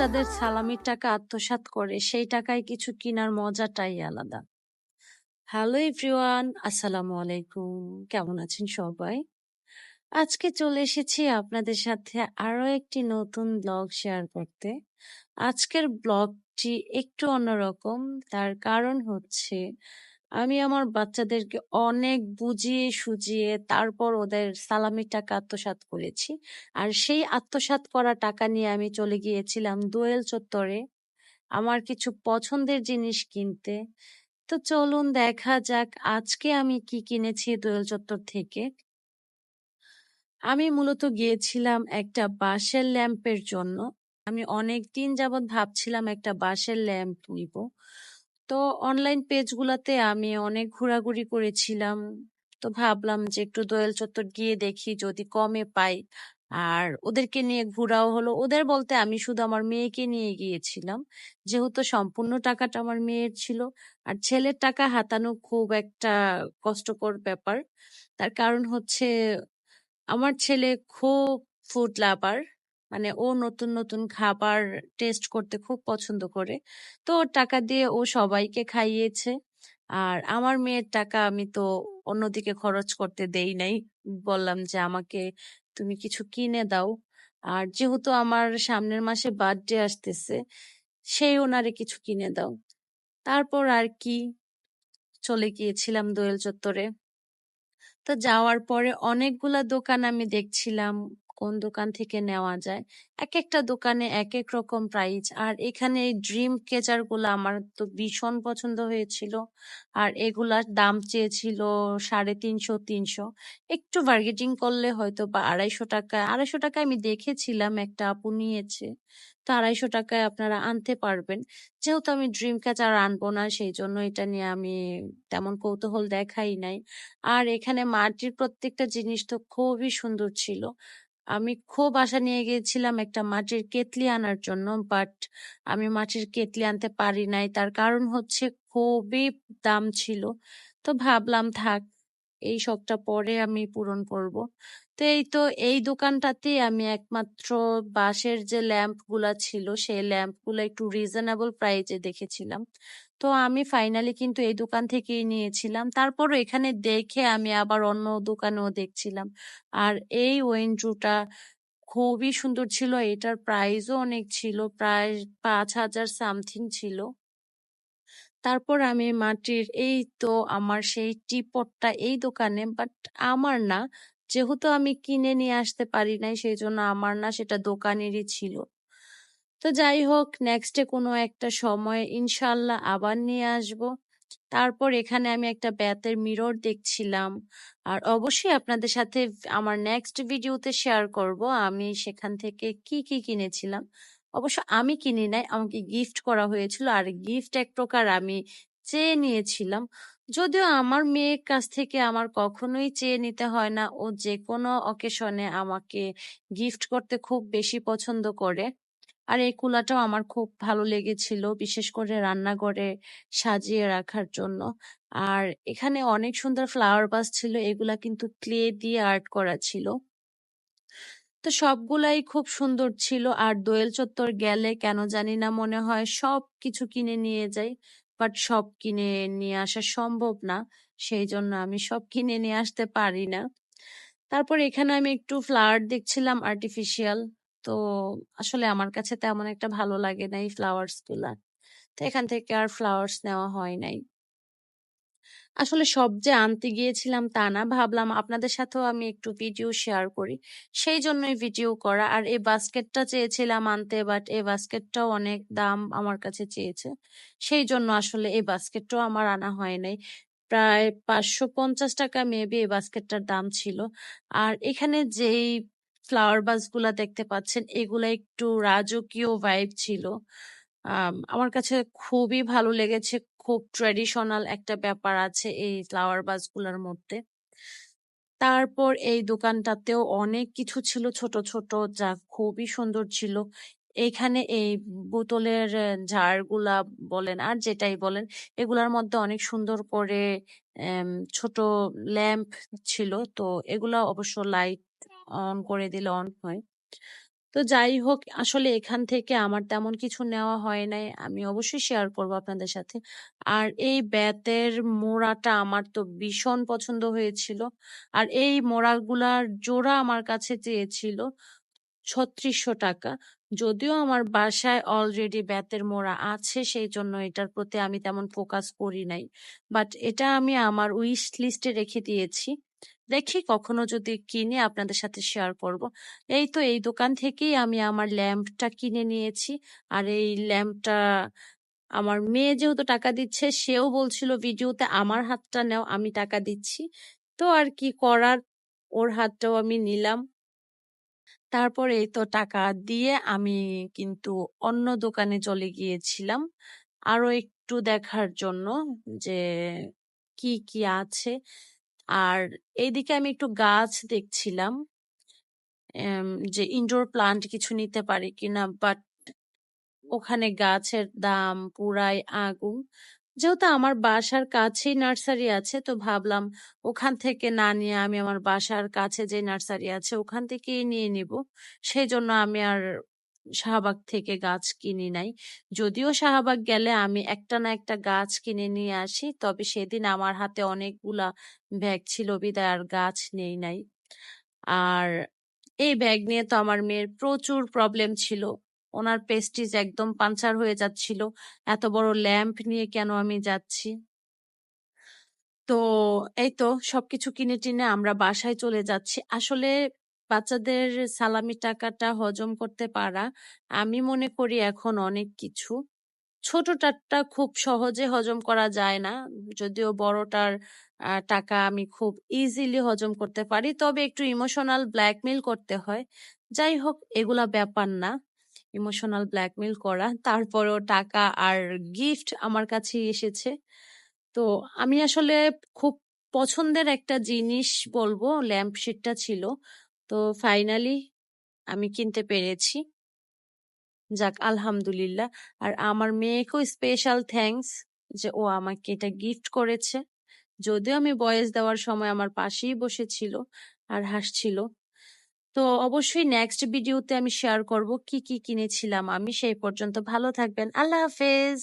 বাচ্চাদের সালামির টাকা আত্মসাৎ করে, সেই টাকায় কিছু কিনার মজাটাই আলাদা। হ্যালো এভরিওয়ান আসসালামু আলাইকুম। কেমন আছেন সবাই? আজকে চলে এসেছি আপনাদের সাথে আরও একটি নতুন ব্লগ শেয়ার করতে। আজকের ব্লগটি একটু অন্যরকম, তার কারণ হচ্ছে আমি আমার বাচ্চাদেরকে অনেক বুঝিয়ে সুজিয়ে তারপর ওদের সালামির টাকা আত্মসাৎ করেছি। আর সেই আত্মসাৎ করা টাকা নিয়ে আমি চলে গিয়েছিলাম দোয়েল চত্বরে আমার কিছু পছন্দের জিনিস কিনতে। তো চলুন দেখা যাক আজকে আমি কি কিনেছি দোয়েল চত্বর থেকে। আমি মূলত গিয়েছিলাম একটা বাঁশের ল্যাম্পের জন্য। আমি অনেক দিন যাবৎ ভাবছিলাম একটা বাঁশের ল্যাম্প নিব তো অনলাইন পেজগুলাতে আমি অনেক ঘোরাঘুরি করেছিলাম। তো ভাবলাম যে একটু দোয়েল চত্বর গিয়ে দেখি যদি কমে পাই। আর ওদেরকে নিয়ে ঘোরাও হলো। ওদের বলতে আমি শুধু আমার মেয়েকে নিয়ে গিয়েছিলাম। যেহেতু সম্পূর্ণ টাকাটা আমার মেয়ের ছিল। আর ছেলের টাকা হাতানো খুব একটা কষ্টকর ব্যাপার। তার কারণ হচ্ছে, আমার ছেলে খুব ফুড লাভার মানে ও নতুন নতুন খাবার টেস্ট করতে খুব পছন্দ করে। তো ওর টাকা দিয়ে ও সবাইকে খাইয়েছে। আর আমার মেয়ের টাকা আমি তো অন্যদিকে খরচ করতে দেই নাই। বললাম যে, আমাকে তুমি কিছু কিনে দাও। আর যেহেতু আমার সামনের মাসে বার্থডে আসতেছে, সেই ওনারে কিছু কিনে দাও। তারপর আর কি চলে গিয়েছিলাম দোয়েল চত্বরে। তো যাওয়ার পরে অনেকগুলা দোকান আমি দেখছিলাম কোন দোকান থেকে নেওয়া যায়। এক একটা দোকানে এক এক রকম প্রাইস আর এখানে এই ড্রিম কেচারগুলো আমার তো ভীষণ পছন্দ হয়েছিল। আর এগুলার দাম চেয়েছিল সাড়ে তিনশো তিনশো। একটু বার্গেটিং করলে হয়তো বা আড়াইশো টাকায় আড়াইশো টাকায় আমি দেখেছিলাম একটা আপু নিয়েছে। তো আড়াইশো টাকায় আপনারা আনতে পারবেন। যেহেতু আমি ড্রিম ক্যাচার আনব না, সেই জন্য এটা নিয়ে আমি তেমন কৌতূহল দেখাই নাই। আর এখানে মাটির প্রত্যেকটা জিনিস তো খুবই সুন্দর ছিল। আমি খুব আশা নিয়ে গিয়েছিলাম একটা মাটির কেতলি আনার জন্য বাট আমি মাটির কেতলি আনতে পারি নাই। তার কারণ হচ্ছে খুবই দাম ছিল। তো ভাবলাম থাক এই শখটা পরে আমি পূরণ করব। তো এই তো এই দোকানটাতেই আমি একমাত্র বাঁশের যে ল্যাম্পগুলা ছিল, সেই ল্যাম্পগুলা একটু রিজনেবল প্রাইজে দেখেছিলাম। তো আমি ফাইনালি কিন্তু এই দোকান থেকেই নিয়েছিলাম। তারপরও এখানে দেখে আমি আবার অন্য দোকানেও দেখছিলাম। আর এই ওয়েন্ড্রুটা খুবই সুন্দর ছিল। এটার প্রাইসও অনেক ছিল, প্রায় পাঁচ হাজার সামথিং ছিল। তারপর আমি মাটির এই তো আমার সেই টিপটটা এই দোকানে বাট আমার না। যেহেতু আমি কিনে নিয়ে আসতে পারি নাই, সেই জন্য আমার না সেটা দোকানেরই ছিল। তো যাই হোক নেক্সটে কোনো একটা সময় ইনশাল্লাহ আবার নিয়ে আসব। তারপর এখানে আমি একটা ব্যাতের মিরর দেখছিলাম। আর অবশ্যই আপনাদের সাথে আমার নেক্সট ভিডিওতে শেয়ার করব। আমি সেখান থেকে কি কি কিনেছিলাম অবশ্য আমি কিনি নাই, আমাকে গিফট করা হয়েছিল। আর গিফট এক প্রকার আমি চেয়ে নিয়েছিলাম। যদিও আমার মেয়ের কাছ থেকে আমার কখনোই চেয়ে নিতে হয় না। ও যে কোনো অকেশনে আমাকে গিফট করতে খুব বেশি পছন্দ করে। আর এই কুলাটাও আমার খুব ভালো লেগেছিল, বিশেষ করে রান্নাঘরে সাজিয়ে রাখার জন্য। আর এখানে অনেক সুন্দর ফ্লাওয়ার বাস ছিল, এগুলা কিন্তু ক্লে দিয়ে আর্ট করা ছিল। তো সবগুলাই খুব সুন্দর ছিল। আর দোয়েল চত্বর গেলে কেন জানি না মনে হয় সব কিছু কিনে নিয়ে যাই, বাট সব কিনে নিয়ে আসা সম্ভব না, সেই জন্য আমি সব কিনে নিয়ে আসতে পারি না। তারপর এখানে আমি একটু ফ্লাওয়ার দেখছিলাম আর্টিফিশিয়াল তো আসলে আমার কাছে তেমন একটা ভালো লাগে না এই ফ্লাওয়ার্সগুলা। তো এখান থেকে আর ফ্লাওয়ার্স নেওয়া হয় নাই। আসলে সব যে আনতে গিয়েছিলাম তা না, ভাবলাম আপনাদের সাথেও আমি একটু ভিডিও শেয়ার করি। সেই জন্যই ভিডিও করা। আর এই বাস্কেটটা চেয়েছিলাম আনতে বাট এই বাস্কেটটাও অনেক দাম আমার কাছে চেয়েছে। সেই জন্য আসলে এই বাস্কেটটাও আমার আনা হয় নাই। প্রায় পাঁচশো পঞ্চাশ টাকা মেবি এই বাস্কেটটার দাম ছিল। আর এখানে যেই ফ্লাওয়ারগুলা দেখতে পাচ্ছেন, এগুলা একটু রাজকীয় ভাইব ছিল। আম, আমার কাছে খুবই ভালো লেগেছে। খুব ট্র্যাডিশনাল একটা ব্যাপার আছে এই ফ্লাওয়ারগুলার মধ্যে। তারপর এই দোকানটাতেও অনেক কিছু ছিল ছোট, ছোট যা খুবই সুন্দর ছিল। এখানে এই বোতলের ঝাড়গুলা বলেন আর যেটাই বলেন এগুলার মধ্যে অনেক সুন্দর করে ছোট ল্যাম্প ছিল। তো এগুলা অবশ্য লাইট অন করে দিলে অন হয়। তো যাই হোক, আসলে এখান থেকে আমার তেমন কিছু নেওয়া হয় নাই। আমি অবশ্যই শেয়ার করব আপনাদের সাথে। আর এই বেতের মোড়াটা আমার তো ভীষণ পছন্দ হয়েছিল। আর এই মোড়াগুলার জোড়া আমার কাছে চেয়েছিল ছত্রিশশো টাকা। যদিও আমার বাসায় অলরেডি ব্যাতের মোড়া আছে, সেই জন্য এটার প্রতি আমি তেমন ফোকাস করি নাই। বাট এটা আমি আমার উইশ লিস্টে রেখে দিয়েছি। দেখি কখনো যদি কিনি আপনাদের সাথে শেয়ার করব। এই তো এই দোকান থেকেই আমি আমার ল্যাম্পটা কিনে নিয়েছি। আর এই ল্যাম্পটা আমার মেয়ে যেহেতু টাকা দিচ্ছে, সেও বলছিল, ভিডিওতে আমার হাতটা নেও, আমি টাকা দিচ্ছি। তো আর কি করার ওর হাতটাও আমি নিলাম। তারপরে এই তো টাকা দিয়ে আমি কিন্তু অন্য দোকানে চলে গিয়েছিলাম আরও একটু দেখার জন্য যে কি কি আছে আর এইদিকে আমি একটু গাছ দেখছিলাম যে ইনডোর প্লান্ট কিছু নিতে পারি কিনা বাট ওখানে গাছের দাম পুরাই আগুন। যেহেতু আমার বাসার কাছেই নার্সারি আছে, তো ভাবলাম ওখান থেকে না নিয়ে আমি আমার বাসার কাছে যে নার্সারি আছে, ওখান থেকেই নিয়ে নিব। সেই জন্য আমি আর শাহবাগ থেকে গাছ কিনি নাই। যদিও শাহবাগ গেলে আমি একটা না একটা গাছ কিনে নিয়ে আসি, তবে সেদিন আমার হাতে অনেকগুলা ব্যাগ ছিল, বিদায় আর গাছ নেই নাই। আর এই ব্যাগ নিয়ে তো আমার মেয়ের প্রচুর প্রবলেম ছিল। ওনার পেস্টিজ একদম পাঞ্চার হয়ে যাচ্ছিল। এত বড় ল্যাম্প নিয়ে কেন আমি যাচ্ছি? তো এই তো সবকিছু কিনে টিনে আমরা বাসায় চলে যাচ্ছি। আসলে বাচ্চাদের সালামি টাকাটা হজম করতে পারা, আমি মনে করি এখন অনেক কিছু। ছোটটারটা খুব সহজে হজম করা যায় না, যদিও বড়টার টাকা আমি খুব ইজিলি হজম করতে পারি, তবে একটু ইমোশনাল ব্ল্যাকমেল করতে হয়। যাই হোক, এগুলা ব্যাপার না ইমোশনাল ব্ল্যাকমেল করা। তারপরেও টাকা আর গিফট আমার কাছে এসেছে। তো আমি আসলে খুব পছন্দের একটা জিনিস বলব ল্যাম্প শেডটা ছিল। তো ফাইনালি আমি কিনতে পেরেছি। যাক, আলহামদুলিল্লাহ। আর আমার মেয়েকেও স্পেশাল থ্যাঙ্কস যে ও আমাকে এটা গিফট করেছে। যদিও আমি বয়স দেওয়ার সময় আমার পাশেই বসেছিল আর হাসছিল। তো অবশ্যই নেক্সট ভিডিওতে আমি শেয়ার করব কি কি কিনেছিলাম আমি। সেই পর্যন্ত ভালো থাকবেন। আল্লাহ হাফেজ।